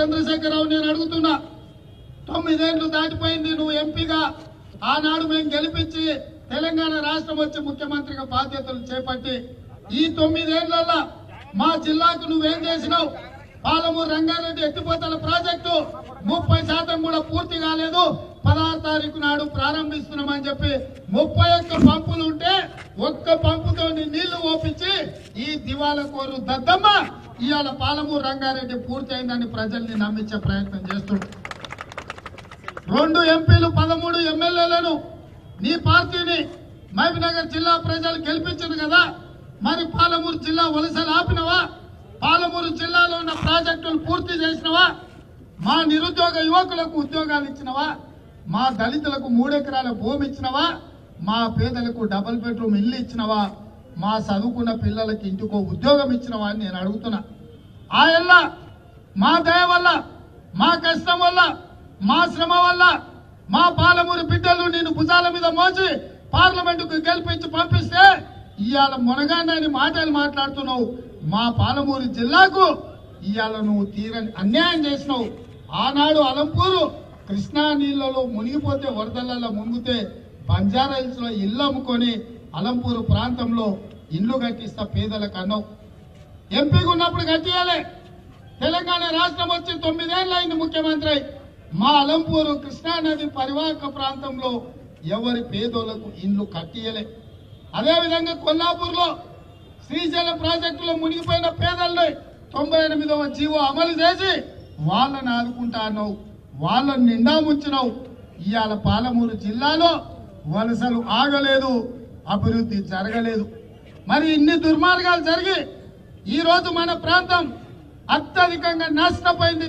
చంద్రశేఖరరావు నేను అడుగుతున్నా తొమ్మిదేళ్ళు దాటిపోయింది నువ్వు ఎంపీగా. ఆనాడు మేము గెలిపించి తెలంగాణ రాష్ట్రం వచ్చి ముఖ్యమంత్రిగా బాధ్యతలు చేపట్టి ఈ తొమ్మిదేళ్ళలో మా జిల్లాకు నువ్వేం చేసినావు? పాలమూరు రంగారెడ్డి ఎత్తిపోతల ప్రాజెక్టు ముప్పై శాతం కూడా పూర్తి కాలేదు. పదహారు తారీఖు నాడు ప్రారంభిస్తున్నామని చెప్పి ముప్పై ఒక్క పంపులు ఉంటే ఒక్క పంపు నీళ్ళు ఓపించి ఈ దివాల కోరు దద్దమ్మ ఇవాళ పాలమూరు రంగారెడ్డి పూర్తి అయిందని ప్రజల్ని నమ్మించే ప్రయత్నం చేస్తుంది రెండు ఎంపీలు పదమూడు ఎమ్మెల్యేలను నీ పార్టీని మహబూబ్నగర్ జిల్లా ప్రజలు గెలిపించారు కదా? మరి పాలమూరు జిల్లా వలసలు ఆపినవా? పాలమూరు జిల్లాలో ఉన్న ప్రాజెక్టులు పూర్తి చేసినవా? మా నిరుద్యోగ యువకులకు ఉద్యోగాలు ఇచ్చినవా? మా దళితులకు మూడెకరాల భూమి ఇచ్చినవా? మా పేదలకు డబుల్ బెడ్రూమ్ ఇల్లు ఇచ్చినవా? మా చదువుకున్న పిల్లలకి ఇంటికో ఉద్యోగం ఇచ్చినవా అని నేను అడుగుతున్నా. ఆయల్ల మా దయ వల్ల మా కష్టం వల్ల మా శ్రమ వల్ల మా పాలమూరు బిడ్డలు నేను భుజాల మీద మోసి పార్లమెంటుకు గెలిపించి పంపిస్తే ఇవాళ మునగానని మాటలు మాట్లాడుతున్నావు. మా పాలమూరు జిల్లాకు ఇవాళ నువ్వు తీరని అన్యాయం చేసినావు. ఆనాడు అలంపూరు కృష్ణా నీళ్ళలో మునిగిపోతే వరదలలో మునిగితే బంజారా హిల్స్ ఇల్లు అమ్ముకొని అలంపూరు ప్రాంతంలో ఇల్లు కట్టిస్తా పేదలకు అన్నావు ఎంపీగా ఉన్నప్పుడు కట్టియాలి. తెలంగాణ రాష్ట్రం వచ్చి తొమ్మిదేళ్ళు అయింది ముఖ్యమంత్రి. మా అలంపూరు కృష్ణానది పరివాహక ప్రాంతంలో ఎవరి పేదోళ్ళకు ఇండ్లు కట్టియలే. అదేవిధంగా కొల్లాపూర్లో శ్రీశైలం ప్రాజెక్టులో మునిగిపోయిన పేదల్ని తొంభై ఎనిమిదవ జీవో అమలు చేసి వాళ్ళని ఆదుకుంటా అన్నావు వాళ్ళని నిండా ముంచినావు. ఇవాళ పాలమూరు జిల్లాలో వలసలు ఆగలేదు. అభివృద్ధి జరగలేదు. మరి ఇన్ని దుర్మార్గాలు జరిగి ఈ రోజు మన ప్రాంతం అత్యధికంగా నష్టపోయింది